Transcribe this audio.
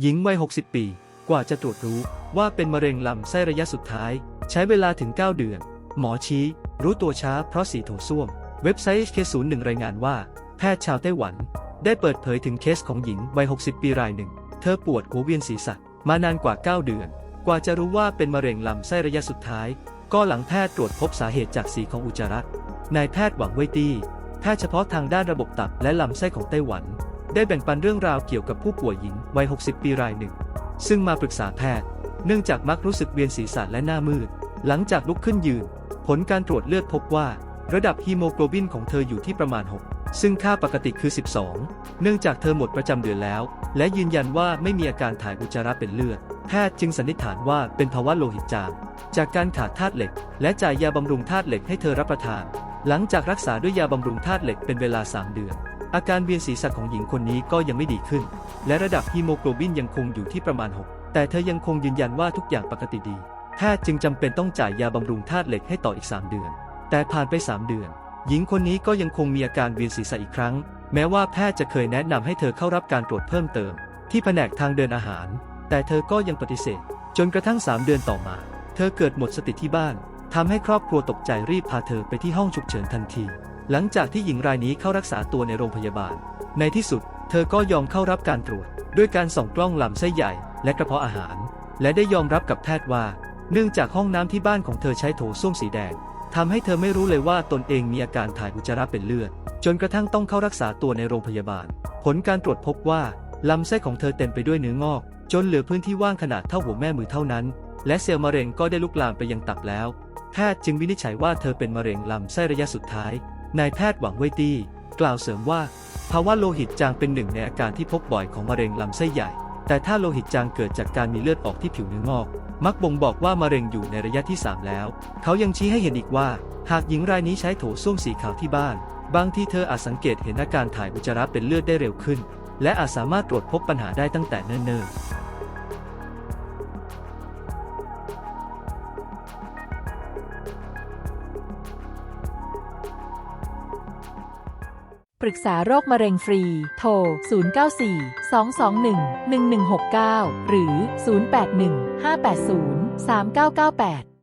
หญิงวัย 60 ปี กว่าจะตรวจรู้ว่าเป็นมะเร็งลำไส้ระยะสุดท้าย ใช้เวลาถึง 9 เดือน หมอชี้ รู้ตัวช้าเพราะสีโถส้วม เว็บไซต์ HK01 รายงานว่า แพทย์ชาวไต้หวัน ได้เปิดเผยถึงเคสของหญิงวัย 60 ปีรายหนึ่ง เธอปวดหัวเวียนศีรษะ มานานกว่า 9 เดือน กว่าจะรู้ว่าเป็นมะเร็งลำไส้ระยะสุดท้าย ก็หลังแพทย์ตรวจพบสาเหตุจากสีของอุจจาระนายแพทย์หวังเว่ยตี้แพทย์เฉพาะทางด้านระบบตับและลำไส้ของไต้หวัน ได้แบ่งปันเรื่องราวเกี่ยวกับผู้ป่วยหญิงวัย 60 ปีรายหนึ่ง ซึ่งมาปรึกษาแพทย์ เนื่องจากมักรู้สึกเวียนศีรษะและหน้ามืด หลังจากลุกขึ้นยืน ผลการตรวจเลือดพบว่า ระดับฮีโมโกลบินของเธออยู่ที่ประมาณ 6 ซึ่งค่าปกติคือ 12 เนื่องจากเธอหมดประจำเดือนแล้ว และยืนยันว่าไม่มีอาการถ่ายอุจจาระเป็นเลือด แพทย์จึงสันนิษฐานว่าเป็นภาวะโลหิตจาง จากการขาดธาตุเหล็ก และจ่ายยาบำรุงธาตุเหล็กให้เธอรับประทาน หลังจากรักษาด้วยยาบำรุงธาตุเหล็กเป็นเวลา 3 เดือน อาการเวียนศีรษะของหญิงคนนี้ก็ยังไม่ดีขึ้น และระดับฮีโมโกลบินยังคงอยู่ที่ประมาณ 6 แต่เธอยังคงยืนยันว่าทุกอย่างปกติดีแพทย์จึงจำเป็นต้องจ่ายยาบำรุงธาตุเหล็กให้ต่ออีก 3 เดือน แต่ผ่านไป 3 เดือน หญิงคนนี้ก็ยังคงมีอาการเวียนศีรษะอีกครั้ง แม้ว่าแพทย์จะเคยแนะนำให้เธอเข้ารับการตรวจเพิ่มเติม ที่แผนกทางเดินอาหาร แต่เธอก็ยังปฏิเสธ จนกระทั่ง 3 เดือนต่อมา เธอเกิดหมดสติที่บ้านทำให้ครอบครัวตกใจรีบพาเธอไปที่ห้องฉุกเฉินทันที หลังจากที่หญิงรายนี้เข้ารักษาตัวในโรงพยาบาล ในที่สุด เธอก็ยอมเข้ารับการตรวจ ด้วยการส่องกล้องลำไส้ใหญ่ และกระเพาะอาหาร และได้ยอมรับกับแพทย์ว่า เนื่องจากห้องน้ำที่บ้านของเธอใช้โถส้วมสีแดงทำให้เธอไม่รู้เลยว่าตนเองมีอาการถ่ายอุจจาระเป็นเลือด จนกระทั่งต้องเข้ารักษาตัวในโรงพยาบาล ผลการตรวจพบว่าลำไส้ของเธอเต็มไปด้วยเนื้องอก จนเหลือพื้นที่ว่างขนาดเท่าหัวแม่มือเท่านั้น และเซลล์มะเร็งก็ได้ลุกลามไปยังตับแล้ว แพทย์จึงวินิจฉัยว่าเธอเป็นมะเร็งลำไส้ระยะสุดท้าย นายแพทย์หวังเวตี้กล่าวเสริมว่า ภาวะโลหิตจางเป็นหนึ่งในอาการที่พบบ่อยของมะเร็งลำไส้ใหญ่ แต่ถ้าโลหิตจางเกิดจากการมีเลือดออกที่ผิวเนื้องอก มักบ่งบอกว่ามะเร็งอยู่ในระยะที่ 3 แล้ว เขายังชี้ให้เห็นอีกว่า หากหญิงรายนี้ใช้โถส้วมสีขาวที่บ้าน บางที่เธออาจสังเกตเห็นอาการถ่ายอุจจาระเป็นเลือดได้เร็วขึ้น และอาจสามารถตรวจพบปัญหาได้ตั้งแต่เนิ่นๆ ปรึกษาโรคมะเร็งฟรี โทร 094 221 1169 หรือ 081 580 3998